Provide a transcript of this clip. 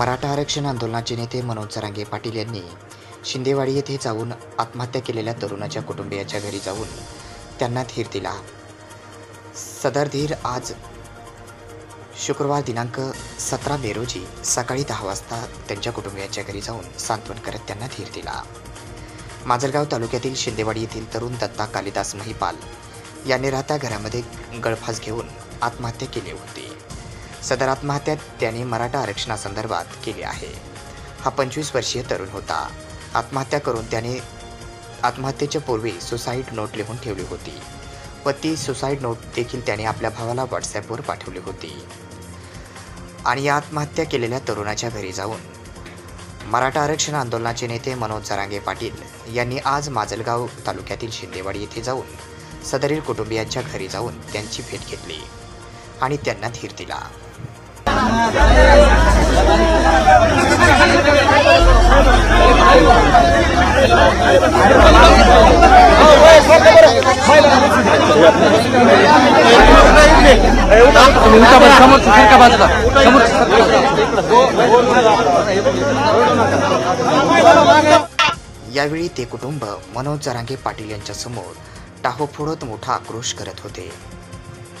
मराठा आरक्षण आंदोलनाचे नेते मनोज सरांगे पाटील यांनी शिंदेवाडी येथे जाऊन आत्महत्या केलेल्या तरुणाच्या कुटुंबियाच्या घरी जाऊन त्यांना धीर दिला. सदर धीर आज शुक्रवार दिनांक सतरा मे रोजी सकाळी दहा वाजता त्यांच्या कुटुंबियांच्या घरी जाऊन सांत्वन करत त्यांना धीर दिला. माजलगाव तालुक्यातील शिंदेवाडी येथील तरुण दत्ता कालिदास महिपाल यांनी राहत्या घरामध्ये गळफास घेऊन आत्महत्या केली होती. सदर आत्महत्या त्याने मराठा आरक्षणासंदर्भात केली आहे. हा पंचवीस वर्षीय तरुण होता. आत्महत्या करून त्याने आत्महत्येच्या पूर्वी सुसाईड नोट लिहून ठेवली होती. व ती सुसाईड नोट देखील त्याने आपल्या भावाला व्हॉट्सॲपवर पाठवली होती. आणि या आत्महत्या केलेल्या तरुणाच्या घरी जाऊन मराठा आरक्षण आंदोलनाचे नेते मनोज जरांगे पाटील यांनी आज माजलगाव तालुक्यातील शिंदेवाडी येथे जाऊन सदरील कुटुंबियांच्या घरी जाऊन त्यांची भेट घेतली आणि त्यांना धीर दिला. यावेळी ते कुटुंब मनोज जरांगे पाटील यांच्यासमोर टाहो फोडत मोठा आक्रोश करत होते.